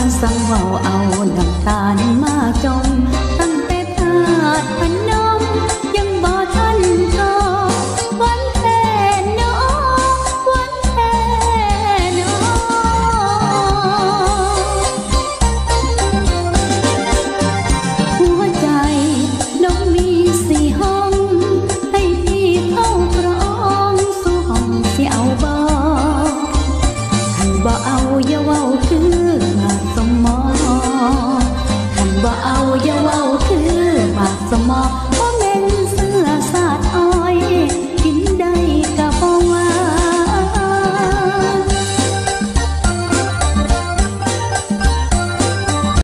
านสังเว้าเอาน้ำตาลมาจม ตั้งแต่ตาดพนม ยังบ่ทันพอวันแท่นอวันแท่นอหัวใจน้องมีสี่ห้อง ให้พี่เข้าครองสู่ห้องสิเอาบ่านบ่เอาอย่าเว้าคือ friends